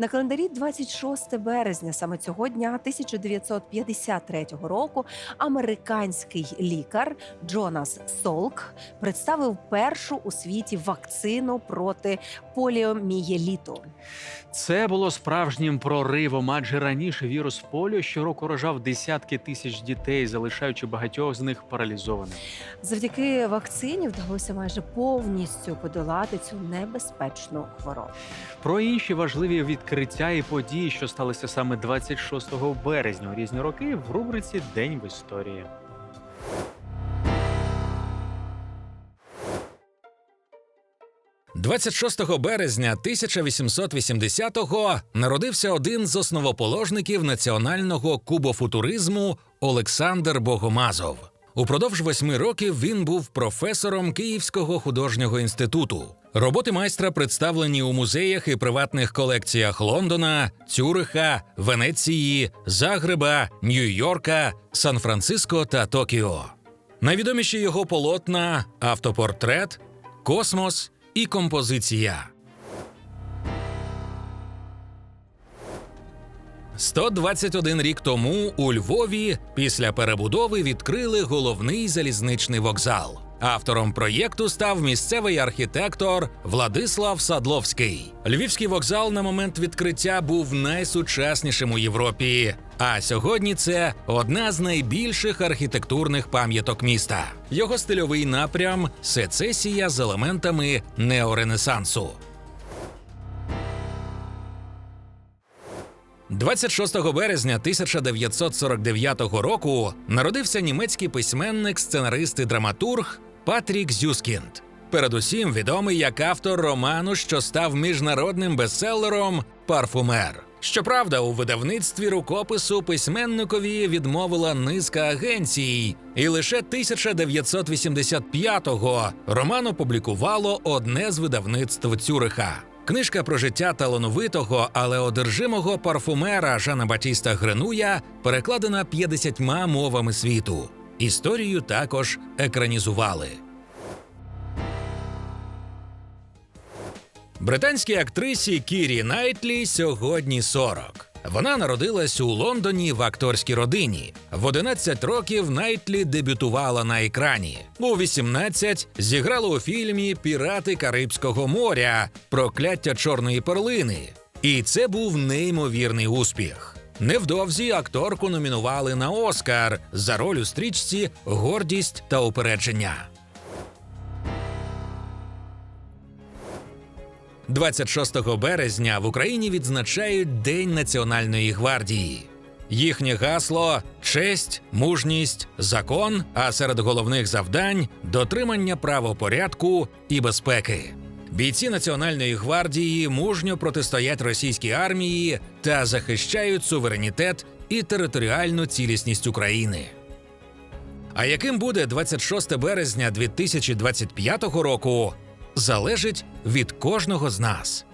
На календарі 26 березня, саме цього дня 1953 року, американський лікар Джонас Солк представив першу у світі вакцину проти поліомієліту. Це було справжнім проривом, адже раніше вірус поліо щороку рожав десятки тисяч дітей, залишаючи багатьох з них паралізованими. Завдяки вакцині вдалося майже повністю подолати цю небезпечну хворобу. Про інші важливі відкриття і події, що сталися саме 26 березня у різні роки, в рубриці День в історії. – 26 березня 1880-го народився один з основоположників національного кубофутуризму Олександр Богомазов. Упродовж восьми років він був професором Київського художнього інституту. Роботи майстра представлені у музеях і приватних колекціях Лондона, Цюриха, Венеції, Загреба, Нью-Йорка, Сан-Франциско та Токіо. Найвідоміші його полотна автопортрет, космос і композиція. 121 рік тому у Львові після перебудови відкрили головний залізничний вокзал. Автором проєкту став місцевий архітектор Владислав Садловський. Львівський вокзал на момент відкриття був найсучаснішим у Європі. А сьогодні це одна з найбільших архітектурних пам'яток міста. Його стильовий напрям сецесія з елементами неоренесансу. 26 березня 1949 року народився німецький письменник, сценарист і драматург Патрік Зюскінд. Передусім відомий як автор роману, що став міжнародним бестселером Парфумер. Щоправда, у видавництві рукопису письменникові відмовила низка агенцій, і лише 1985-го роман опублікувало одне з видавництв Цюриха. Книжка про життя талановитого, але одержимого парфумера Жана Батіста Гренуя перекладена 50 мовами світу. Історію також екранізували. Британській актрисі Кірі Найтлі сьогодні 40. Вона народилась у Лондоні в акторській родині. В 11 років Найтлі дебютувала на екрані. У 18 зіграла у фільмі Пірати Карибського моря Прокляття чорної перлини. І це був неймовірний успіх. Невдовзі акторку номінували на Оскар за роль у стрічці Гордість та упередження. 26 березня в Україні відзначають День Національної гвардії. Їхнє гасло честь, мужність, закон, а серед головних завдань дотримання правопорядку і безпеки. Бійці Національної гвардії мужньо протистоять російській армії та захищають суверенітет і територіальну цілісність України. А яким буде 26 березня 2025 року, залежить від кожного з нас.